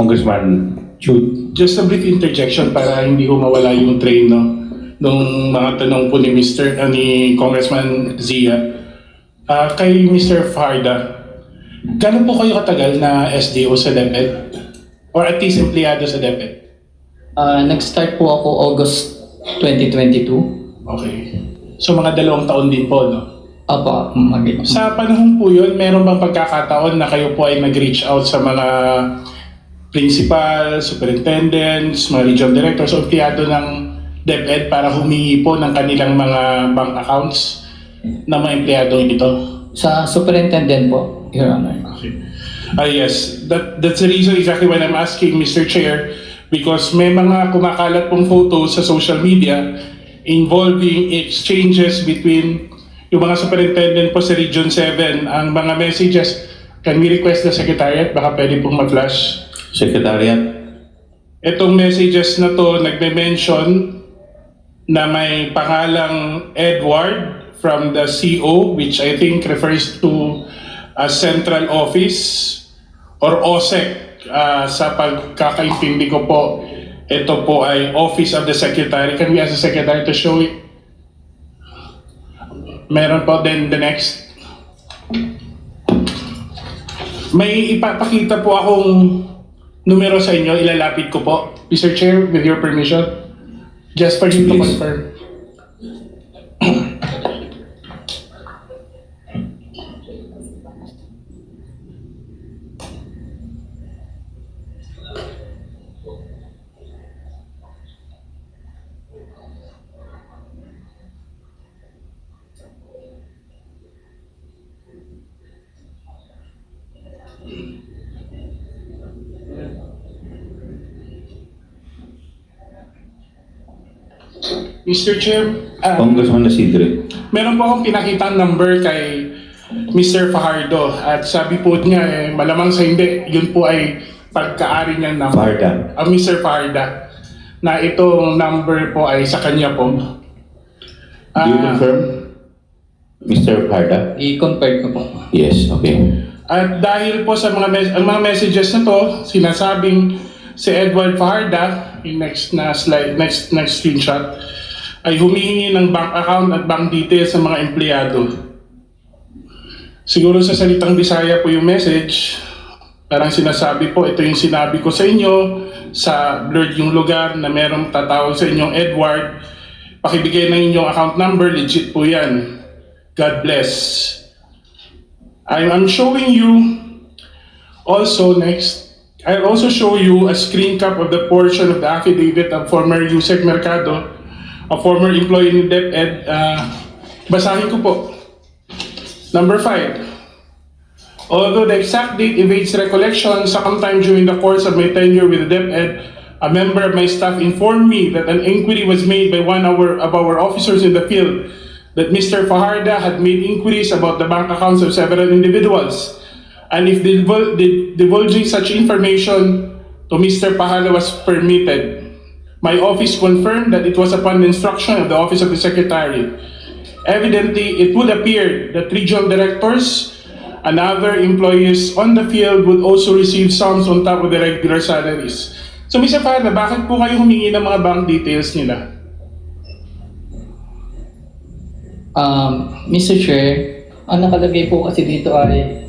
Congressman Chu. Just a brief interjection para hindi ko mawala yung train, no? Nung mga tanong po ni Mr. ah, ni Congressman Zia. Ah, kay Mr. Farda, gano'n po kayo katagal na SDO sa DepEd? Or at least empleyado sa DepEd? Ah, nag-start po ako August 2022. Okay. So mga dalawang taon din po, no? Apa, mag Sa panahon po yun, meron bang pagkakataon na kayo po ay nag-reach out sa mga principal, superintendents, mga regional directors, o empleyado ng DepEd para humingi po ng kanilang mga bank accounts ng mga empleyado ito? Sa superintendent po, Your Honor. Okay. Ah yes, that, that's the reason exactly why I'm asking Mr. Chair because may mga kumakalat pong photos sa social media involving exchanges between yung mga superintendent po sa Region 7, ang mga messages, can we request the Secretariat? Baka pwede pong mag-flash. Secretariat. Itong messages na to nagme-mention na may pangalang Edward from the CO which I think refers to a central office or OSEC ah, sa pagkakaintindi ko po ito po ay Office of the Secretary. Can we ask the Secretary to show it? Meron po then the next. May ipapakita po akong numero sa inyo, ilalapit ko po. Mr. Chair, with your permission, just for you to Please. confirm. Mr. Chair, ah, Congressman Isidre. meron po akong pinakitang number kay Mr. Fajardo at sabi po niya, eh, malamang sa hindi, yun po ay pagkaari niyang number. Farda. Ah, Mr. Farda, na itong number po ay sa kanya po. Do you Ah, confirm? Mr. Parda? I-confirm ko po. Yes, okay. At dahil po sa mga mes- ang mga messages na to, sinasabing si Edward Fajarda, yung next na slide, next next screenshot, ay humihingi ng bank account at bank details sa mga empleyado. Siguro sa salitang Bisaya po yung message, parang sinasabi po, ito yung sinabi ko sa inyo, sa blurred yung lugar na merong tatawag sa inyong Edward, pakibigay ng inyong account number, legit po yan. God bless. I'm, I'm showing you also next, I'll also show you a screen cap of the portion of the affidavit of former Yusek Mercado, a former employee in DepEd. Uh, basahin ko po. Number five. Although the exact date evades recollection, sometime during the course of my tenure with the DepEd, a member of my staff informed me that an inquiry was made by one of our, of our officers in the field that Mr. Fajarda had made inquiries about the bank accounts of several individuals. And if divul- di- divulging such information to Mr. Pahala was permitted, my office confirmed that it was upon the instruction of the Office of the Secretary. Evidently, it would appear that regional directors and other employees on the field would also receive sums on top of the regular salaries. So, Mr. Fada, bakit po kayo humingi ng mga bank details nila? Um, Mr. Chair, ang nakalagay po kasi dito ay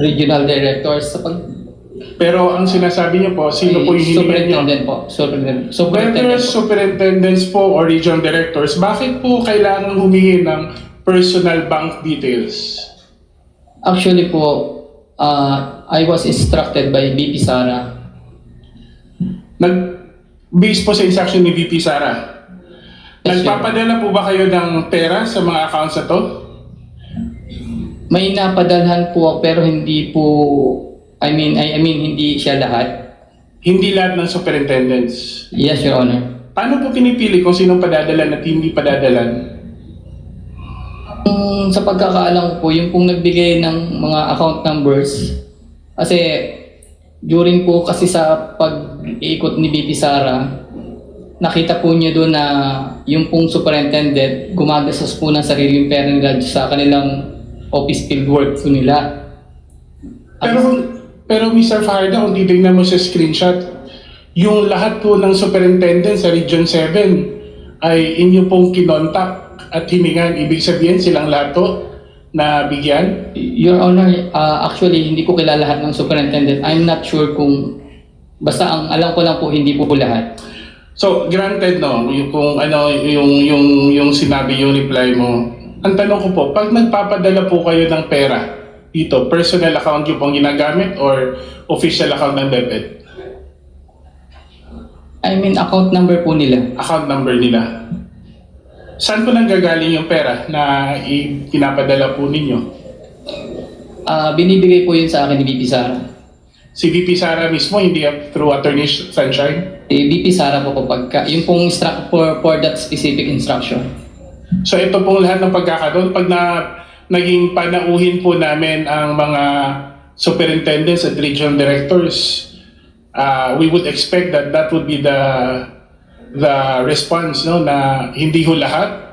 regional directors sa pag Pero ang sinasabi niyo po, sino po yung hiningi niyo? superintendent po. Superintendent. Whether Superintendent po. superintendents po or regional directors, bakit po kailangan humingi ng personal bank details? Actually po, uh, I was instructed by BP Sara. Nag-base po sa instruction ni VP Sara. Yes, sir. Nagpapadala po ba kayo ng pera sa mga accounts na to? May napadalhan po ako pero hindi po I mean I, I mean hindi siya lahat. Hindi lahat ng superintendents. Yes, Your Honor. Paano po pinipili kung sinong padadalan at hindi padadalan? Mm, sa pagkakaalam ko po, yung pong nagbigay ng mga account numbers, kasi during po kasi sa pag-iikot ni BP Sara, nakita po niya doon na yung pong superintendent gumagastos po ng sariling pera nila sa kanilang office field work po nila. Pero kung, Pero Mr. Fajardo, kung titignan mo sa screenshot, yung lahat po ng superintendent sa Region 7 ay inyo pong kinontak at hiningan. Ibig sabihin silang lahat po na bigyan. Your Honor, ah, actually, hindi ko kilala lahat ng superintendent. I'm not sure kung... Basta ang alam ko lang po, hindi po po lahat. So, granted no, yung kung ano yung yung yung sinabi yung reply mo. Ang tanong ko po, pag nagpapadala po kayo ng pera dito, personal account yung pong ginagamit or official account ng DepEd? I mean, account number po nila. Account number nila. Saan po nanggagaling yung pera na pinapadala po ninyo? Ah, binibigay po yun sa akin ni VP Sara. Si VP Sara mismo, hindi through Attorney Sunshine? Eh, VP Sara po kapag ka, yung pong instru- for, for that specific instruction. So ito pong lahat ng pagkakataon, pag na, naging panauhin po namin ang mga superintendents at regional directors, uh, we would expect that that would be the the response no na hindi ho lahat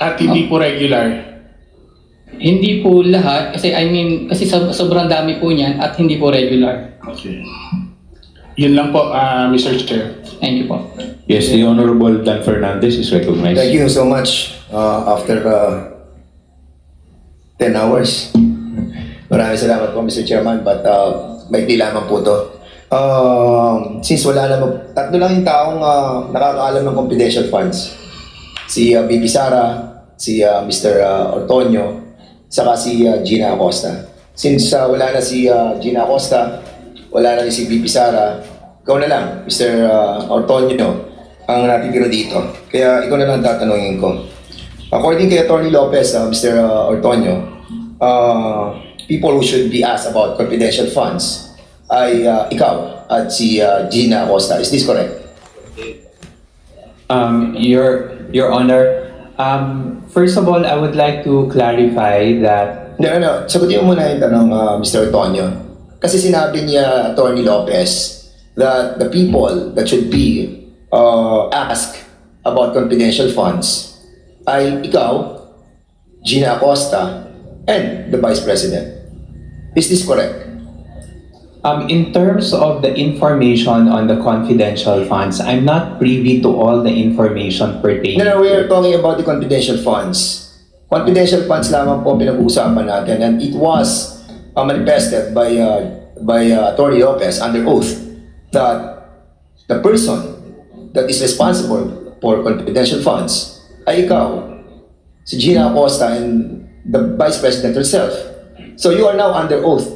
at hindi po regular. Hindi po lahat, kasi I mean, kasi sob- sobrang dami po niyan at hindi po regular. Okay. Yun lang po, uh, Mr. Chair. Thank you po. Yes, the Honorable Dan Fernandez is recognized. Thank you so much. Uh, after uh, 10 hours. Maraming salamat po, Mr. Chairman. But uh, may lamang po to. Um, since wala naman, tatlo lang yung taong uh, nakakaalam ng confidential funds. Si uh, Bibi Sara, si uh, Mr. Uh, Ortonio, saka si uh, Gina Acosta. Since uh, wala na si uh, Gina Acosta, wala na si Bibi Sara, ikaw na lang, Mr. Uh, Ortonio, ang natitira dito. Kaya ikaw na lang tatanungin ko. According kay Attorney Lopez, uh, Mr. uh, Ortonio, uh, people who should be asked about confidential funds ay uh, ikaw at si uh, Gina Acosta. Is this correct? Um, Your Your Honor, um, first of all, I would like to clarify that No, no, no. Sagutin mo muna yung tanong, uh, Mr. Antonio. Kasi sinabi niya, Attorney Lopez, that the people that should be uh, asked about confidential funds ay ikaw, Gina Acosta, and the Vice President. Is this correct? um, in terms of the information on the confidential funds, I'm not privy to all the information pertaining. No, no, we are talking about the confidential funds. Confidential funds lamang po pinag-uusapan natin and it was uh, manifested by uh, by uh, Attorney Lopez under oath that the person that is responsible for confidential funds ay ikaw, si Gina Acosta and the Vice President herself. So you are now under oath.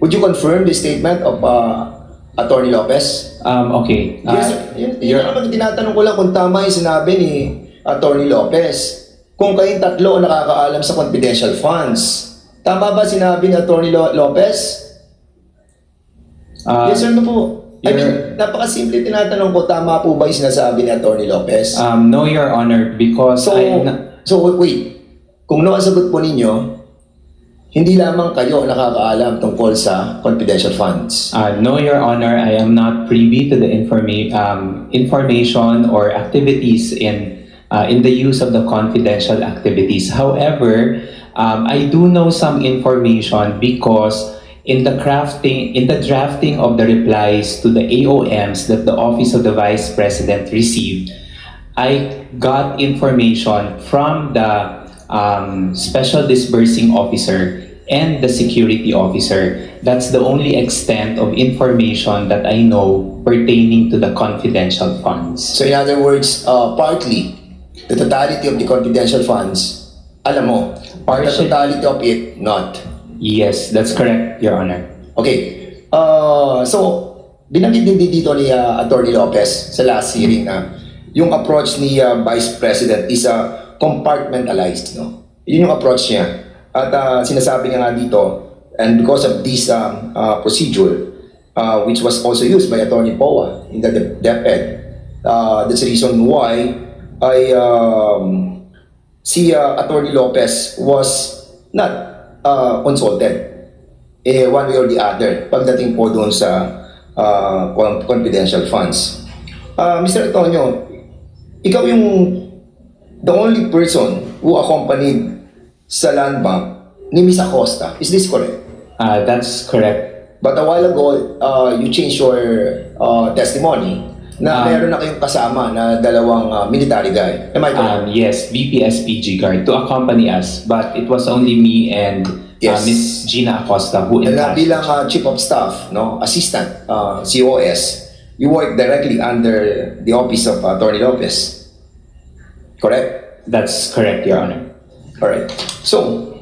Would you confirm the statement of uh, Attorney Lopez? Um, okay. Uh, Yes, yun, yun Your- naman tinatanong ko lang kung tama yung sinabi ni Attorney Lopez. Kung kayong tatlo ang nakakaalam sa confidential funds. Tama ba sinabi ni Attorney Lo- Lopez? uh, yes or no po? I mean, napakasimple tinatanong ko, tama po ba yung sinasabi ni Attorney Lopez? um, no, Your Honor, because so, not, so wait. Kung no ang sagot po ninyo, hindi lamang kayo nakakaalam tungkol sa confidential funds. Uh, no, Your Honor, I am not privy to the informa- um, information or activities in uh, in the use of the confidential activities. However, um, I do know some information because in the crafting, in the drafting of the replies to the AOMs that the Office of the Vice President received, I got information from the um, special disbursing officer and the security officer. That's the only extent of information that I know pertaining to the confidential funds. So in other words, uh, partly, the totality of the confidential funds, alam mo. But the Partially. totality of it, not. Yes, that's correct, Your Honor. Okay. Uh, so, binanggit din dito ni uh, Attorney Lopez sa last hearing na yung approach ni uh, Vice President is uh, compartmentalized. No? Yun yung approach niya. At uh, sinasabi niya nga dito, and because of this um, uh, procedure, uh, which was also used by Attorney Poa in the De- DepEd, uh, that's the reason why I um, si uh, Attorney Lopez was not uh, consulted eh, one way or the other pagdating po doon sa uh, con- confidential funds. Uh, Mr. Antonio, ikaw yung the only person who accompanied sa land bank ni Miss Acosta. Is this correct? Uh, that's correct. But a while ago, uh, you changed your uh, testimony na Ah. meron na kayong kasama na dalawang uh, military guy. Am I correct? Um, yes, VPSPG guard to accompany us, but it was only me and Yes. uh, Miss Gina Acosta who na encouraged. bilang uh, chief of staff, no, assistant, uh, COS, you work directly under the office of uh, Attorney Lopez. Correct? That's correct, Your Honor. Alright. So,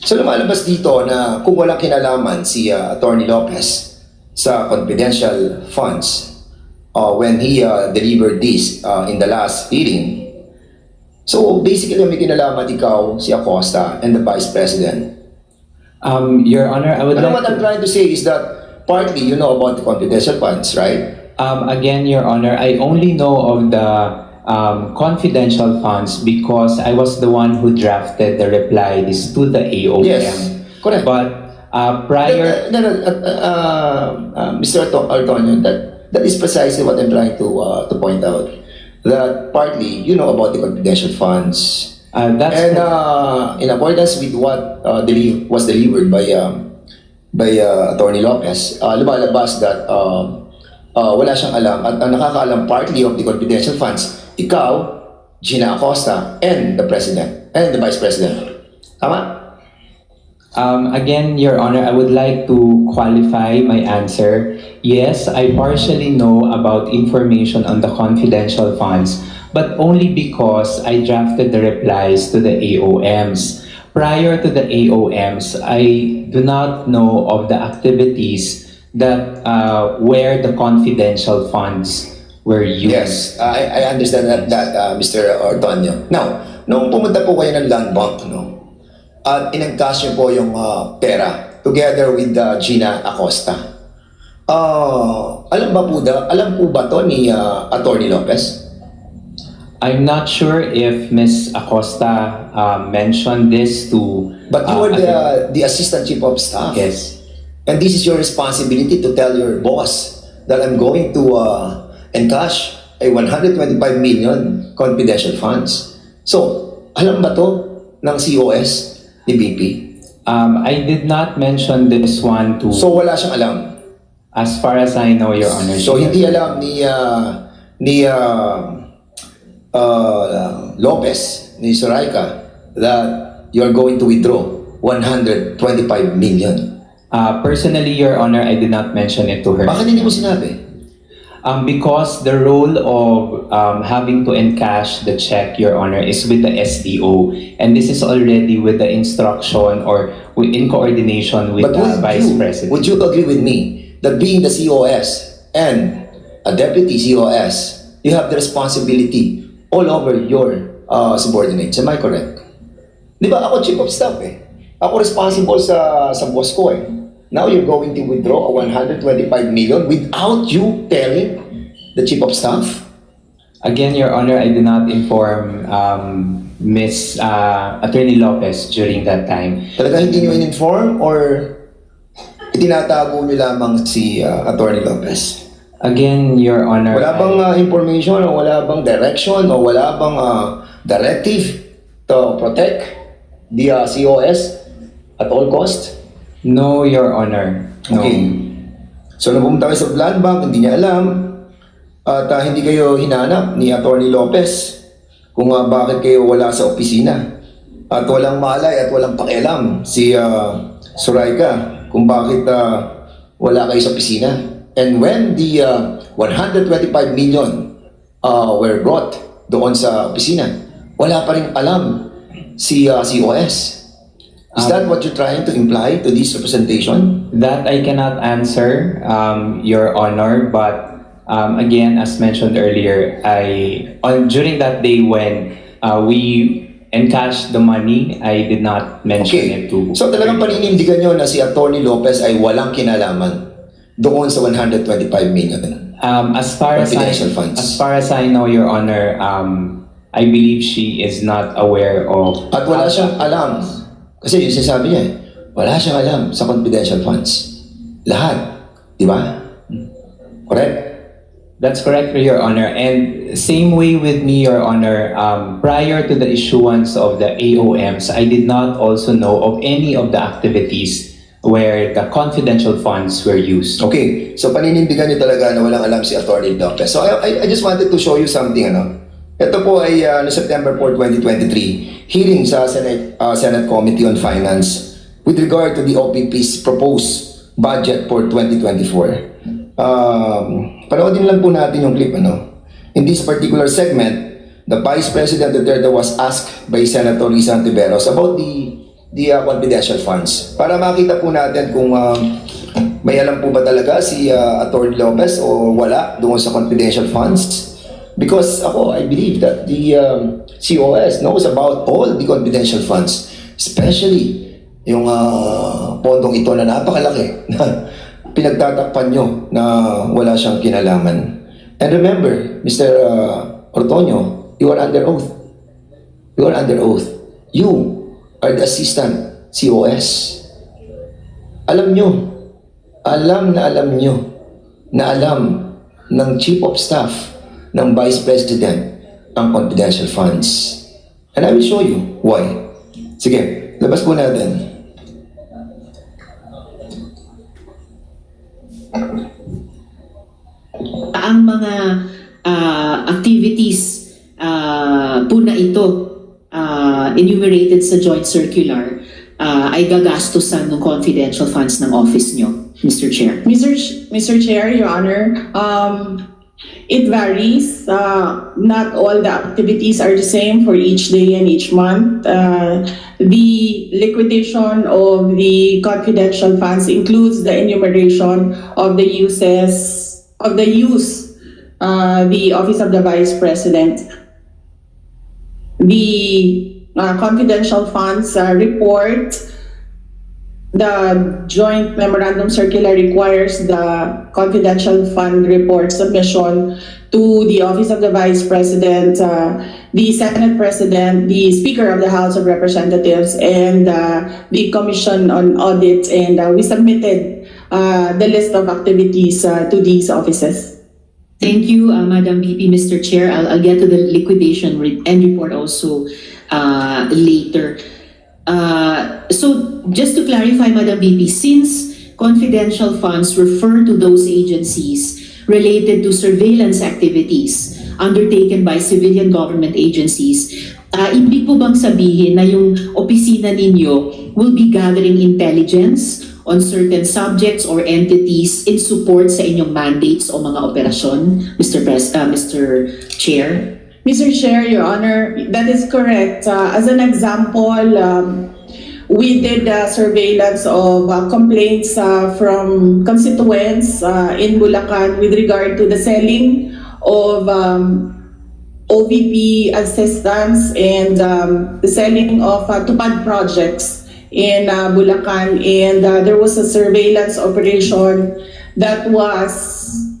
so lumalabas dito na kung walang kinalaman si uh, Attorney Lopez sa confidential funds uh, when he uh, delivered this uh, in the last hearing. So basically may kinalaman ikaw, si Acosta, and the Vice President. Um, Your Honor, I would Ano like what I'm trying to say is that partly you know about the confidential funds, right? um, again, Your Honor, I only know of the um, confidential funds because I was the one who drafted the reply this to the AOM. Yes, correct. But uh, prior, No, no, no, uh, uh, uh, Mr. Arto- Artonio, that that is precisely what I'm trying to uh, to point out. That partly you know about the confidential funds, uh, that's and uh, in accordance with what uh, deli- was delivered by um, by uh, Attorney Lopez, uh, lumalabas that uh, uh, wala siyang alam at ang nakakaalam partly of the confidential funds, ikaw, Gina Acosta, and the President, and the Vice President. Tama? Um, again, Your Honor, I would like to qualify my answer. Yes, I partially know about information on the confidential funds, but only because I drafted the replies to the AOMs. Prior to the AOMs, I do not know of the activities that uh, where the confidential funds were used. Yes, I, I understand that, that uh, Mr. Ortonio. Now, nung pumunta po kayo ng land bank, no, at inangkas niyo po yung uh, pera together with uh, Gina Acosta. Uh, alam ba po da, alam po ba to ni uh, Attorney Lopez? I'm not sure if Ms. Acosta uh, mentioned this to. But you uh, were the, other- the Assistant Chief of Staff. Yes. And this is your responsibility to tell your boss that I'm going to uh, encash a 125 million confidential funds. So, alam ba to ng COS ni BP? Um, I did not mention this one to, So, wala siyang alam. as far as I know, Your Honor. So, hindi alam ni uh, ni uh, uh, Lopez, ni Soraika, that you're going to withdraw 125 million. Uh, personally, Your Honor, I did not mention it to her. Bakit hindi mo sinabi? Um, because the role of um, having to encash the check, Your Honor, is with the SDO. And this is already with the instruction or in coordination with But the would Vice you, President. would you agree with me that being the COS and a deputy COS, you have the responsibility all over your uh, subordinates? Am I correct? Di ba ako chief of staff eh. Ako responsible sa sa boss ko eh. Now you're going to withdraw a 125 million without you telling the chief of staff? Again, Your Honor, I did not inform um, Miss uh, Attorney Lopez during that time. Talaga hindi nyo in-inform or itinatago nyo lamang si uh, Attorney Lopez? Again, Your Honor, Wala bang uh, information o wala bang direction o wala bang uh, directive to protect the uh, COS at all cost? No, Your Honor. No. Okay. So nung pumunta kayo sa blood bank, hindi niya alam at uh, hindi kayo hinanap ni Attorney Lopez kung uh, bakit kayo wala sa opisina at walang malay at walang pakialam si uh, Soraika kung bakit uh, wala kayo sa opisina. And when the uh, 125 million uh, were brought doon sa opisina, wala pa rin alam si uh, COS. Is that what you're trying to imply to this representation? That I cannot answer, um, Your Honor, but um, again, as mentioned earlier, I on during that day when uh, we encashed the money, I did not mention Okay. it to. So talagang paninindigan nyo na si Attorney Lopez ay walang kinalaman doon sa 125 million. Um, as far as I, funds. as far as I know, Your Honor, um, I believe she is not aware of. At wala siyang alam. Kasi yung sinasabi niya, wala siyang alam sa confidential funds. Lahat. Di ba? Correct? That's correct, Your Honor. And same way with me, Your Honor, um, prior to the issuance of the AOMs, I did not also know of any of the activities where the confidential funds were used. Okay, so paninindigan niyo talaga na walang alam si Attorney Lopez. So I, I, I just wanted to show you something, ano. Ito po ay uh, no September 4, 2023, hearing sa Senate, uh, Senate Committee on Finance with regard to the OPP's proposed budget for 2024. Um, panoodin lang po natin yung clip, ano. In this particular segment, the Vice President Duterte was asked by Senator Risa Antiveros about the the uh, confidential funds. Para makita po natin kung um, may alam po ba talaga si uh, Attorney Lopez o wala doon sa confidential funds. Because ako, I believe that the um, COS knows about all the confidential funds. Especially yung uh, pondong ito na napakalaki na pinagtatakpan nyo na wala siyang kinalaman. And remember, Mr. Uh, Ortonio, you are under oath. You are under oath. You are the assistant COS. Alam nyo, alam na alam nyo, na alam ng Chief of Staff ng Vice President ang confidential funds. And I will show you why. Sige, labas po natin. ang mga ah, activities ah, po na ito ah, enumerated sa joint circular ah, ay gagastusan ng confidential funds ng office nyo, Mr. Chair. Mr. Ch- Mr. Chair, Your Honor, um, it varies. Uh, not all the activities are the same for each day and each month. Uh, the liquidation of the confidential funds includes the enumeration of the uses of the use, uh, the Office of the Vice President. The uh, confidential funds uh, report the joint memorandum circular requires the confidential fund report submission to the Office of the Vice President, uh, the Senate President, the Speaker of the House of Representatives, and uh, the Commission on Audit. And uh, we submitted uh, the list of activities uh, to these offices. Thank you, uh, Madam VP, Mr. Chair. I'll, I'll get to the liquidation re- end report also uh, later. Uh, so just to clarify, Madam VP, since confidential funds refer to those agencies related to surveillance activities undertaken by civilian government agencies, uh, ibig po bang sabihin na yung opisina ninyo will be gathering intelligence on certain subjects or entities in support sa inyong mandates o mga operasyon, Mr. Pres uh, Mr. Chair? Mr. Chair, Your Honor, that is correct. Uh, as an example, um, we did uh, surveillance of uh, complaints uh, from constituents uh, in Bulacan with regard to the selling of um, OVP assistance and um, the selling of uh, tupad projects in uh, Bulacan. And uh, there was a surveillance operation that was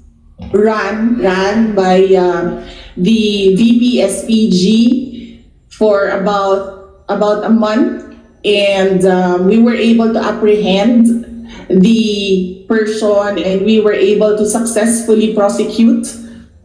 run ran by uh, the VPSPG for about about a month, and um, we were able to apprehend the person, and we were able to successfully prosecute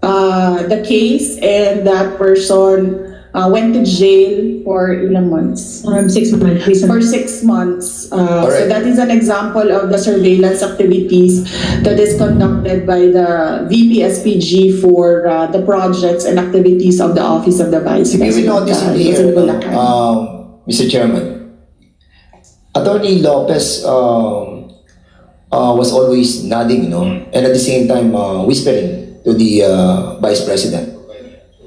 uh, the case, and that person uh, went to jail for ilang months. Um, six months, For six months. Uh, so Alright. that is an example of the surveillance activities that is conducted by the VPSPG for uh, the projects and activities of the Office of the Vice If you President. will notice uh, in here, in Bulacan. um, Mr. Chairman, Attorney Lopez um, uh, was always nodding, you know, and at the same time uh, whispering to the uh, Vice President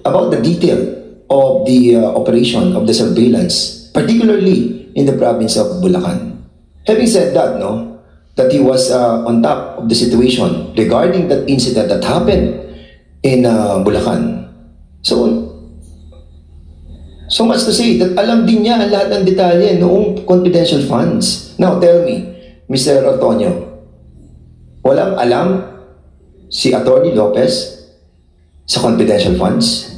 about the detail of the uh, operation of the surveillance, particularly in the province of Bulacan. Having said that, no, that he was uh, on top of the situation regarding that incident that happened in uh, Bulacan. So, So much to say that alam din niya lahat ng detalye noong confidential funds. Now tell me, Mr. Antonio, walang alam si Attorney Lopez sa confidential funds?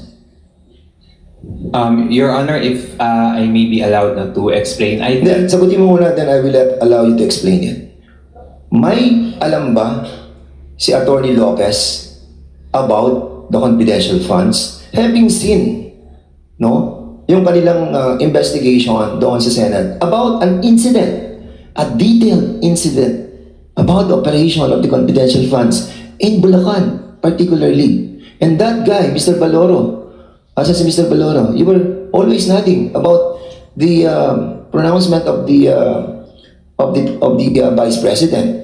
Um, Your Honor, if uh, I may be allowed na to explain, I Hindi, sagutin mo muna then I will let- allow you to explain it. May alam ba si Attorney Lopez about the confidential funds, having seen, no, yung kanilang uh, investigation doon sa Senate about an incident, a detailed incident about the operation of the confidential funds in Bulacan, particularly. And that guy, Mr. Baloro, asa si Mr. Baloro, you were always nothing about the um, pronouncement of the uh, of the of the uh, vice president.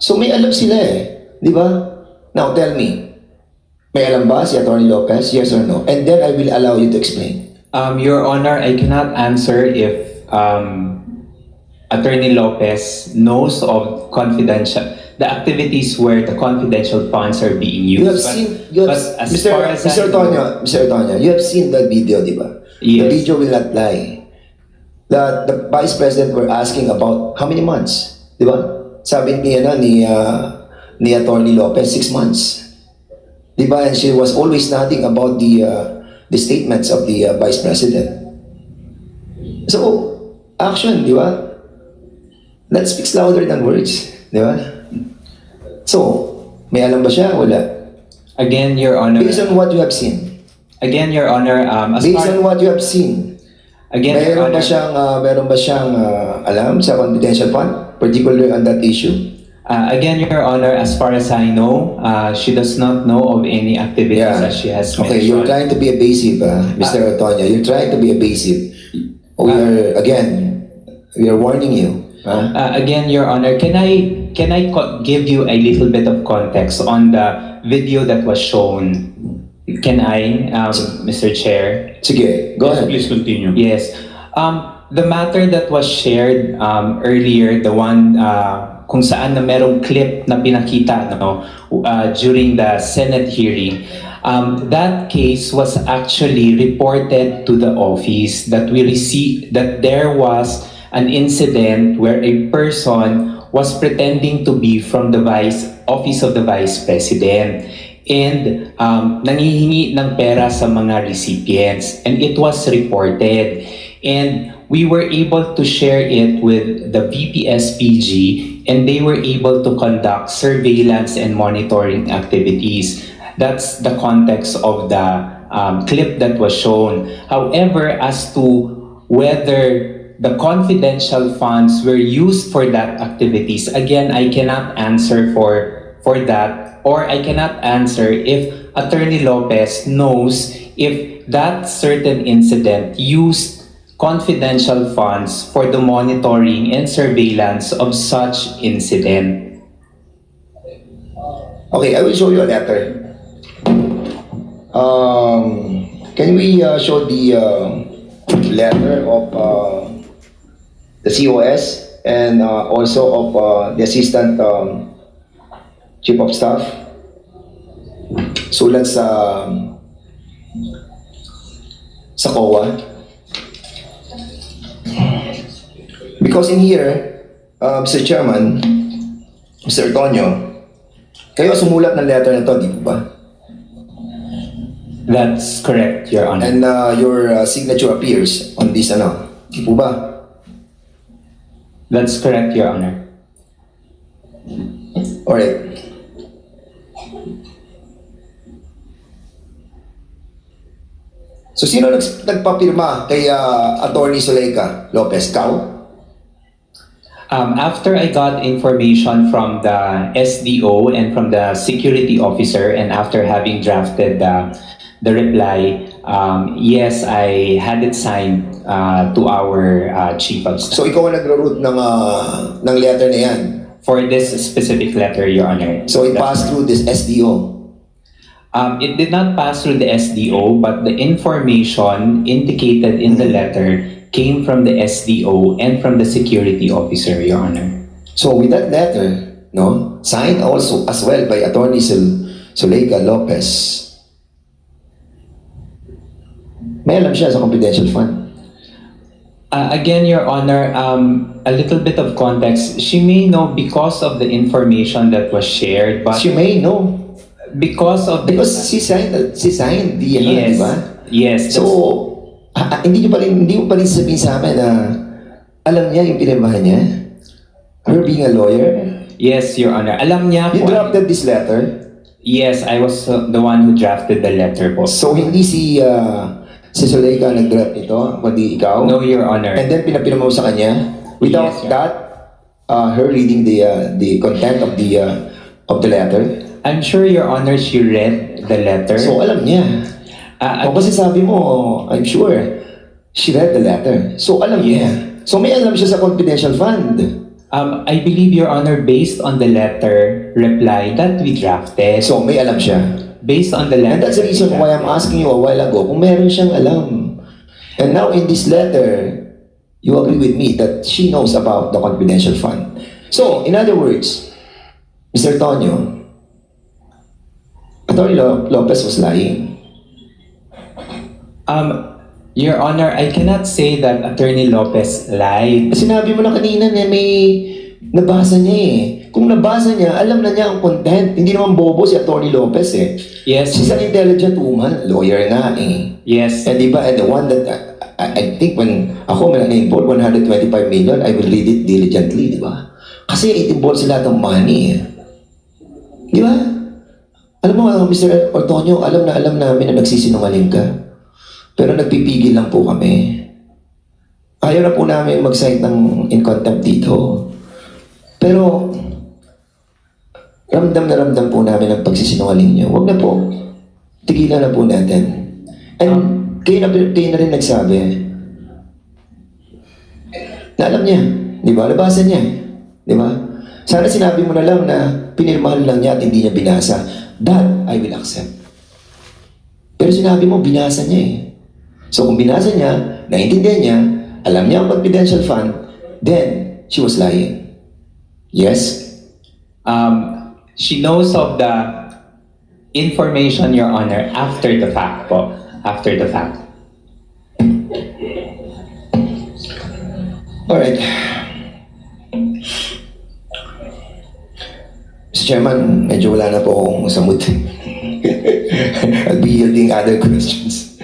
So may alam sila eh, di ba? Now tell me, may alam ba si Attorney Lopez? Yes or no? And then I will allow you to explain. Um, Your Honor, I cannot answer if um, Attorney Lopez knows of confidential the activities where the confidential funds are being used. You have But- seen, you have, but as Mr. far as Mr. Antonio, Mr. Antonio, you have seen the video, di ba? The Yes. video will not lie. The, the Vice President were asking about how many months, di ba? Sabi ni, ano, ni, uh, ni Attorney Lopez, six months. Di ba? And she was always nothing about the, uh, the statements of the uh, Vice President. So, action, di ba? That speaks louder than words, di ba? So, may alam ba siya? Wala. Again, Your Honor. Based on what you have seen. Again, Your Honor. Um, as Based on what you have seen. again, Your Meron ba Honor. siyang, ah, meron ba siyang ah, alam sa confidential fund? Particularly on that issue? Uh, again, Your Honor, as far as I know, uh, she does not know of any activities Yeah. that she has Okay, you're mentioned. trying to be evasive, ah, Mr. Antonio. You're trying to be evasive. We are, again, we are warning you. ah. Uh, again, Your Honor, can I can I co- give you a little bit of context on the video that was shown? Can I, um, Mr. Chair? Sige, go Yes, ahead. please continue. Yes. Um, the matter that was shared um, earlier, the one uh, kung saan na merong clip na pinakita no, uh, during the Senate hearing, um, that case was actually reported to the office that we received that there was an incident where a person was pretending to be from the vice office of the vice president. And um, nangihingi ng pera sa mga recipients. And it was reported. And we were able to share it with the VPSPG and they were able to conduct surveillance and monitoring activities. That's the context of the um, clip that was shown. However as to whether the confidential funds were used for that activities again i cannot answer for for that or i cannot answer if attorney lopez knows if that certain incident used confidential funds for the monitoring and surveillance of such incident Okay, I will show you a letter. Um, can we uh, show the uh, letter of uh, the COS and uh, also of uh, the Assistant um, Chief of Staff? Sulat sa sa COA. Because in here, uh, Mr. Chairman, Mr. Antonio, kayo sumulat ng letter na to, di po ba? that's correct your honor And uh, your uh, signature appears on this, ano, di po ba? That's correct your honor Alright. So, sino nags- nagpapirma kay uh, Attorney Zuleika Lopez? Kau? Um, after I got information from the SDO and from the security officer, and after having drafted the, the reply, um, yes, I had it signed uh, to our uh, chief of staff So, ikaw ang nagro-root ng, uh, ng letter na yan. for this specific letter, Your Honor. So, it passed through this SDO. Um, it did not pass through the SDO, but the information indicated in the letter came from the SDO and from the security officer, Your Honor. So, with that letter, no, signed also as well by Attorney Sul Zuleika Lopez, may alam siya sa confidential fund. Uh, again, Your Honor, um, a little bit of context. She may know because of the information that was shared, but She may know. because of the Because she signed, she signed the, ano, yes, di ba? yes, So, ah, ah, hindi niyo pa rin, hindi mo pa rin sabihin sa amin na alam niya yung pinirmahan niya? Her being a lawyer? yes, Your Honor. Alam niya You kung- drafted this letter? Yes, I was uh, the one who drafted the letter po. So, hindi si, uh, si Zuleika nag-draft nito, kundi ikaw? No, Your Honor. And then pinapirma mo sa kanya? Without Yes, Your that, uh, her reading the uh, the content of the uh, of the letter? I'm sure Your Honor she read the letter. So, alam niya. Ah, O kasi sabi mo, I'm sure, she read the letter. So, alam niya. So, may alam siya sa confidential fund. um, I believe Your Honor based on the letter reply that we drafted. So, may alam siya. Based on the letter. And that's the reason why I'm asking you a while ago kung meron siyang alam. And now in this letter, you agree with me that she knows about the confidential fund. So, in other words, Mr. Tonyo, Attorney Lo- Lopez was lying. Um, Your Honor, I cannot say that Attorney Lopez lied. Sinabi mo na kanina na may nabasa niya eh. Kung nabasa niya, alam na niya ang content. Hindi naman bobo si Attorney Lopez eh. Yes, She's an intelligent woman, lawyer nga eh. yes, And di ba, and the one that, I, I think when ako may na-involve 125 million, I will read it diligently, di ba? Kasi it involves lahat ng money eh. Di ba? Alam mo, uh, Mr. Ortonio, alam na alam namin na nagsisinungaling ka. Pero nagpipigil lang po kami. Ayaw na po namin mag-cite ng in contempt dito. Pero, ramdam na ramdam po namin ang pagsisinungaling niyo. Huwag na po. Tigilan na po natin. And kayo, na, kayo na rin nagsabi na alam niya. Di ba? Nabasa niya. Di ba? Sana sinabi mo na lang na pinirmahan lang niya at hindi niya binasa. That I will accept. Pero sinabi mo, binasa niya eh. So kung binasa niya, naintindihan niya, alam niya ang confidential fund, then she was lying. Yes? um, she knows of the information, Your Honor, after the fact po. After the fact. Alright. Mr. Chairman, medyo wala na po akong samot. I'll be yielding other questions.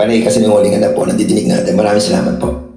Panay kasi ng hulingan na po, nandidinig natin. Maraming salamat po.